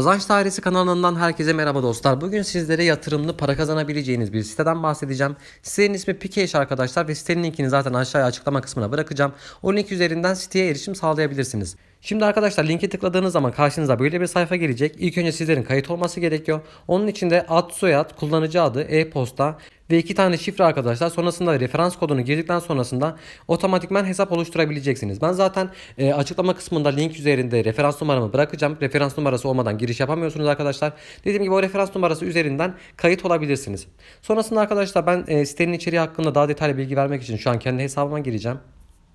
Kazanç Dairesi kanalından herkese merhaba dostlar. Bugün sizlere yatırımlı para kazanabileceğiniz bir siteden bahsedeceğim. Sitenin ismi Pikeş arkadaşlar ve sitenin linkini zaten aşağıya açıklama kısmına bırakacağım. O link üzerinden siteye erişim sağlayabilirsiniz. Şimdi arkadaşlar linke tıkladığınız zaman karşınıza böyle bir sayfa gelecek. İlk önce sizlerin kayıt olması gerekiyor. Onun için de ad, soyad, kullanıcı adı, e-posta ve iki tane şifre arkadaşlar. Sonrasında referans kodunu girdikten sonrasında otomatikman hesap oluşturabileceksiniz. Ben zaten e, açıklama kısmında link üzerinde referans numaramı bırakacağım. Referans numarası olmadan giriş yapamıyorsunuz arkadaşlar. Dediğim gibi o referans numarası üzerinden kayıt olabilirsiniz. Sonrasında arkadaşlar ben e, sitenin içeriği hakkında daha detaylı bilgi vermek için şu an kendi hesabıma gireceğim.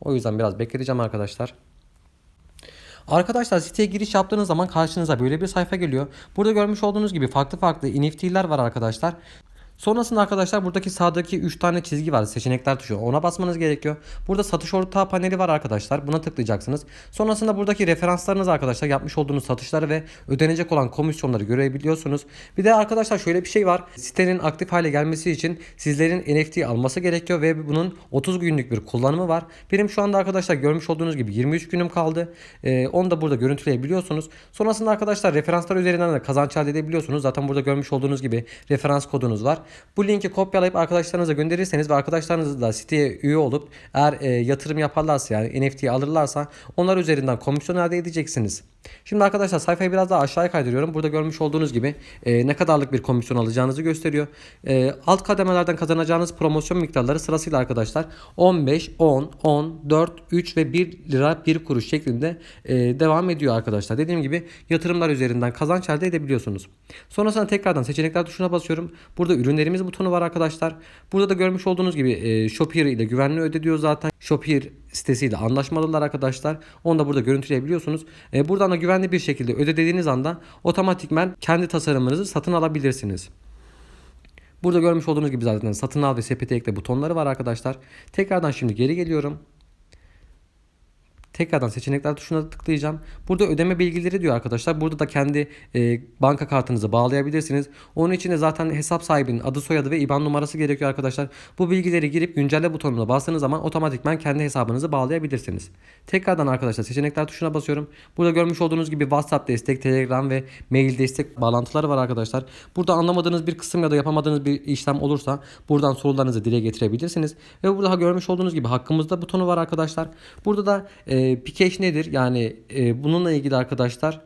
O yüzden biraz bekleteceğim arkadaşlar. Arkadaşlar siteye giriş yaptığınız zaman karşınıza böyle bir sayfa geliyor. Burada görmüş olduğunuz gibi farklı farklı NFT'ler var arkadaşlar. Sonrasında arkadaşlar buradaki sağdaki 3 tane çizgi var seçenekler tuşu ona basmanız gerekiyor. Burada satış ortağı paneli var arkadaşlar buna tıklayacaksınız. Sonrasında buradaki referanslarınız arkadaşlar yapmış olduğunuz satışları ve ödenecek olan komisyonları görebiliyorsunuz. Bir de arkadaşlar şöyle bir şey var sitenin aktif hale gelmesi için sizlerin NFT alması gerekiyor ve bunun 30 günlük bir kullanımı var. Benim şu anda arkadaşlar görmüş olduğunuz gibi 23 günüm kaldı. Ee, onu da burada görüntüleyebiliyorsunuz. Sonrasında arkadaşlar referanslar üzerinden de kazanç elde edebiliyorsunuz. Zaten burada görmüş olduğunuz gibi referans kodunuz var. Bu linki kopyalayıp arkadaşlarınıza gönderirseniz ve arkadaşlarınız da siteye üye olup eğer e, yatırım yaparlarsa yani NFT alırlarsa onlar üzerinden komisyon elde edeceksiniz. Şimdi arkadaşlar sayfayı biraz daha aşağıya kaydırıyorum. Burada görmüş olduğunuz gibi e, ne kadarlık bir komisyon alacağınızı gösteriyor. E, alt kademelerden kazanacağınız promosyon miktarları sırasıyla arkadaşlar 15, 10, 10, 4, 3 ve 1 lira 1 kuruş şeklinde e, devam ediyor arkadaşlar. Dediğim gibi yatırımlar üzerinden kazanç elde edebiliyorsunuz. Sonrasında tekrardan seçenekler tuşuna basıyorum. Burada ürünlerimiz butonu var arkadaşlar. Burada da görmüş olduğunuz gibi e, Shopier ile güvenli öde diyor zaten. Shopier sitesiyle anlaşmalılar arkadaşlar. Onu da burada görüntüleyebiliyorsunuz. E, buradan da güvenli bir şekilde öde dediğiniz anda otomatikmen kendi tasarımınızı satın alabilirsiniz. Burada görmüş olduğunuz gibi zaten satın al ve sepete ekle butonları var arkadaşlar. Tekrardan şimdi geri geliyorum. Tekrardan seçenekler tuşuna tıklayacağım. Burada ödeme bilgileri diyor arkadaşlar. Burada da kendi e, banka kartınızı bağlayabilirsiniz. Onun için de zaten hesap sahibinin adı soyadı ve IBAN numarası gerekiyor arkadaşlar. Bu bilgileri girip güncelle butonuna bastığınız zaman otomatikman kendi hesabınızı bağlayabilirsiniz. Tekrardan arkadaşlar seçenekler tuşuna basıyorum. Burada görmüş olduğunuz gibi WhatsApp destek, Telegram ve mail destek bağlantıları var arkadaşlar. Burada anlamadığınız bir kısım ya da yapamadığınız bir işlem olursa buradan sorularınızı dile getirebilirsiniz. Ve burada görmüş olduğunuz gibi hakkımızda butonu var arkadaşlar. Burada da e, Pikeş nedir? Yani e, bununla ilgili arkadaşlar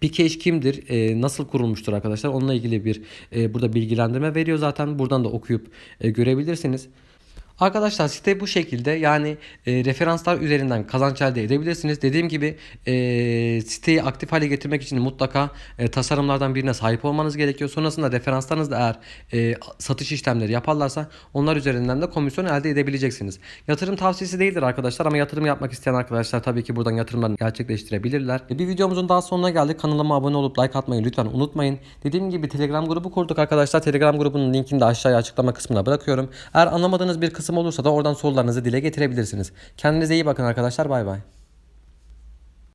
Pikeş kimdir? E, nasıl kurulmuştur arkadaşlar? Onunla ilgili bir e, burada bilgilendirme veriyor zaten. Buradan da okuyup e, görebilirsiniz. Arkadaşlar site bu şekilde yani e, referanslar üzerinden kazanç elde edebilirsiniz. Dediğim gibi e, siteyi aktif hale getirmek için mutlaka e, tasarımlardan birine sahip olmanız gerekiyor. Sonrasında referanslarınız da eğer e, satış işlemleri yaparlarsa onlar üzerinden de komisyon elde edebileceksiniz. Yatırım tavsiyesi değildir arkadaşlar ama yatırım yapmak isteyen arkadaşlar tabii ki buradan yatırımlarını gerçekleştirebilirler. E, bir videomuzun daha sonuna geldik. Kanalıma abone olup like atmayı lütfen unutmayın. Dediğim gibi Telegram grubu kurduk arkadaşlar. Telegram grubunun linkini de aşağıya açıklama kısmına bırakıyorum. Eğer anlamadığınız bir kısım olursa da oradan sorularınızı dile getirebilirsiniz. Kendinize iyi bakın arkadaşlar. Bay bay.